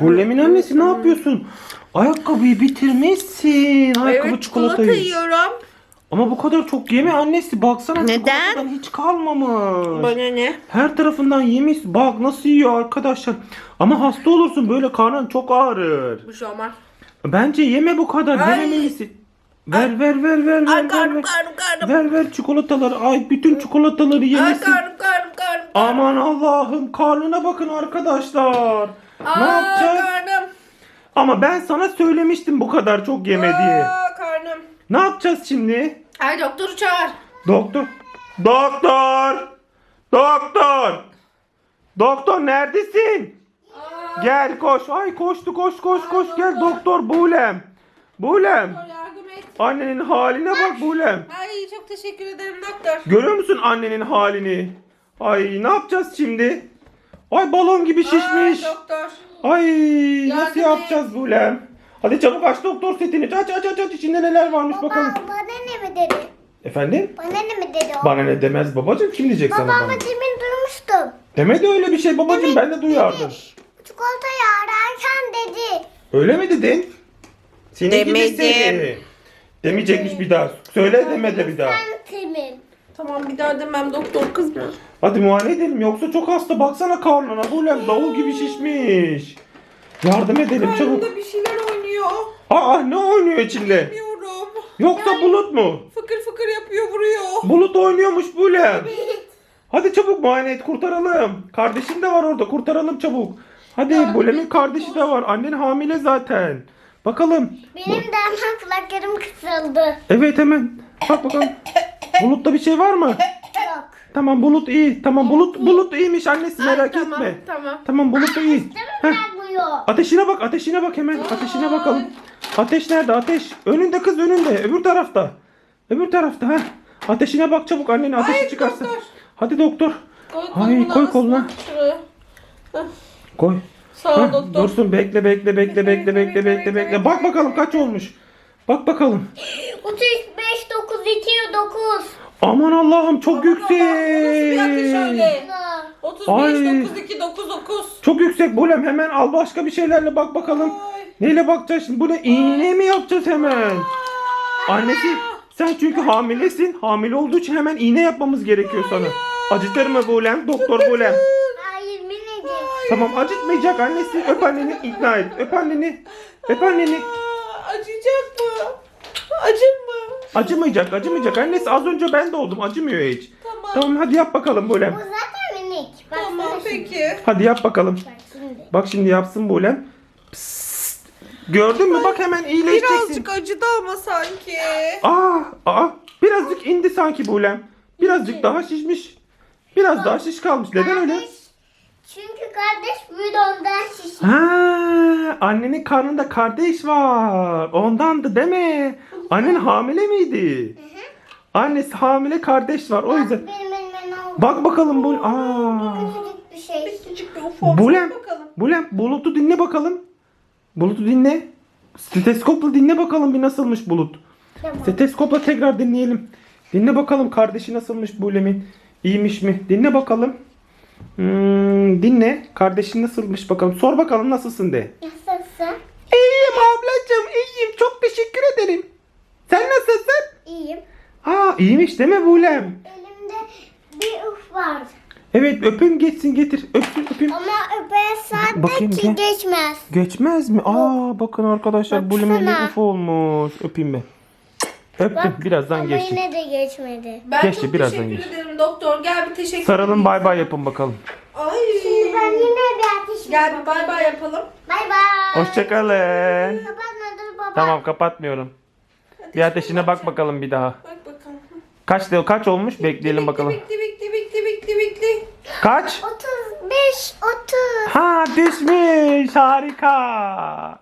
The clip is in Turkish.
Bulem'in annesi ne yapıyorsun? Ayakkabıyı bitirmişsin. Ayakkabı Evet çikolatayı. çikolata yiyorum. Ama bu kadar çok yeme annesi. Baksana Neden? hiç kalmamış. Bana ne? Her tarafından yemiş. Bak nasıl yiyor arkadaşlar. Ama hasta olursun böyle karnın çok ağrır. Bu şey olmaz. Bence yeme bu kadar. Yememelisin. Ver ver ver ver ver Ay ver karnım ver. karnım karnım. Ver ver çikolataları. Ay bütün çikolataları Ay yemesin. karnım karnım karnım. Aman Allah'ım karnına bakın arkadaşlar. ne Aa, yapacağız? karnım. Ama ben sana söylemiştim bu kadar çok yeme diye. Aa, karnım. Ne yapacağız şimdi? Ay doktoru çağır. Doktor. Doktor. Doktor. Doktor neredesin? Aa, Gel koş. Ay koştu koş koş koş gel doktor Bulem. Bulem. yardım. Annenin haline bak Bulem. Ay çok teşekkür ederim doktor. Görüyor musun annenin halini? Ay ne yapacağız şimdi? Ay balon gibi Ay şişmiş. doktor. Ay nasıl Yardım yapacağız Bulem? Hadi çabuk aç doktor setini. Aç aç aç aç içinde neler varmış bakalım. Baba bana ne mi dedi? Efendim? Bana ne mi dedi o? Bana ne demez babacığım kim diyecek sana Babama bana? demin duymuştum. Demedi öyle bir şey babacığım ben de duyardım. Çikolatayı ararken dedi. Öyle mi dedin? Senin Demedim. gibisi. Demeyecekmiş bir daha. Söyle deme de bir daha. Ben Temin. Tamam bir daha demem doktor kızma. Hadi muayene edelim yoksa çok hasta baksana karnına. Bulem davul gibi şişmiş. Yardım edelim çabuk. Karnımda bir şeyler oynuyor. Aa ne oynuyor içinde? Bilmiyorum. Yoksa bulut mu? Fıkır fıkır yapıyor vuruyor. Bulut oynuyormuş Bulem. Hadi çabuk muayene et kurtaralım. Kardeşin de var orada kurtaralım çabuk. Hadi Bulem'in kardeşi de var. Annen hamile zaten. Bakalım. Benim de hemen kulaklarım kısıldı. Evet hemen. Bak bakalım. Bulutta bir şey var mı? Yok. Tamam bulut iyi. Tamam bulut bulut iyiymiş annesi Ay, merak tamam, etme. Tamam. Tamam bulut iyi. Heh. Ateşine bak ateşine bak hemen. Ateşine bakalım. Ateş nerede ateş? Önünde kız önünde. Öbür tarafta. Öbür tarafta ha. Ateşine bak çabuk annen ateşi Ay, çıkarsın. doktor. Hadi doktor. Koy Ay, koy koluna. şuraya. Koy. Sağ ol doktor. dursun bekle bekle bekle bekle bekle bekle bekle. Bak bakalım kaç olmuş. Bak bakalım. 35, 9, 2, 9. Aman Allah'ım çok Aman Allah'ım, bu nasıl bir ateş yüksek. öyle? 35, Ay. 92, 99. Çok yüksek Bulem hemen al başka bir şeylerle bak bakalım. Ay. Neyle bakacağız şimdi? Bu ne? İğne mi yapacağız hemen? Annesi sen çünkü hamilesin. Hamile olduğu için hemen iğne yapmamız gerekiyor sana. Acıtır mı Bulem? Doktor Bulem. Tamam acıtmayacak annesi. Öp anneni ikna et. Öp anneni. Öp anneni. Aa, Acıyacak mı? Acır mı? Acımayacak acımayacak. Annesi az önce ben de oldum. Acımıyor hiç. Tamam. Tamam hadi yap bakalım Bu Bulem. zaten minik. Baksana Tamam şimdi. peki. Hadi yap bakalım. Bak şimdi. Bak şimdi yapsın Bulem. Psst. Gördün mü? Bak hemen iyileşeceksin. Birazcık acıdı ama sanki. Aa, aa, birazcık indi sanki Bulem. Birazcık daha şişmiş. Biraz daha şiş kalmış. Neden öyle? Çünkü kardeş bidondan şiş. Ha, annenin karnında kardeş var. Ondandı mi? Annen hamile miydi? Annesi hamile kardeş var. O yüzden. Benim elime ne oldu? Bak bakalım bu. Aa. Küçücük bir şey. Küçücük bir ufak. Bulem. Bakalım. Bulem bulutu dinle bakalım. Bulutu dinle. Steteskopla dinle bakalım bir nasılmış bulut. Tamam. Steteskopla tekrar dinleyelim. Dinle bakalım kardeşi nasılmış Bulem'in. İyiymiş mi? Dinle bakalım. Hmm, dinle. Kardeşin nasılmış bakalım. Sor bakalım nasılsın de. Nasılsın? İyiyim ablacığım iyiyim. Çok teşekkür ederim. Sen nasılsın? İyiyim. Aa iyiymiş değil mi Bulem? Elimde bir uf var. Evet öpün geçsin getir. Öpsün öpeyim. Ama öpe Bakayım sadece gel. geçmez. Geçmez mi? Aa bakın arkadaşlar Bulem'in Baksana. uf olmuş. Öpeyim mi? Öptüm. Birazdan Ama geçsin. yine de geçmedi. Ben Geçti, çok birazdan teşekkür geç. ederim doktor. Gel bir teşekkür edeyim. bay bay yapın bakalım. Ay. Ben yine bir ateş Gel bir bay bay yapalım. Bay bay. Hoşçakalın. Kapatma dur baba. Tamam kapatmıyorum. Bir ateşine bak bakalım bir daha. Bak bakalım. Kaç kaç olmuş? Bekleyelim bakalım. Bekle bekle bekle bekle bekle. Kaç? 35, 30. Ha düşmüş. Harika.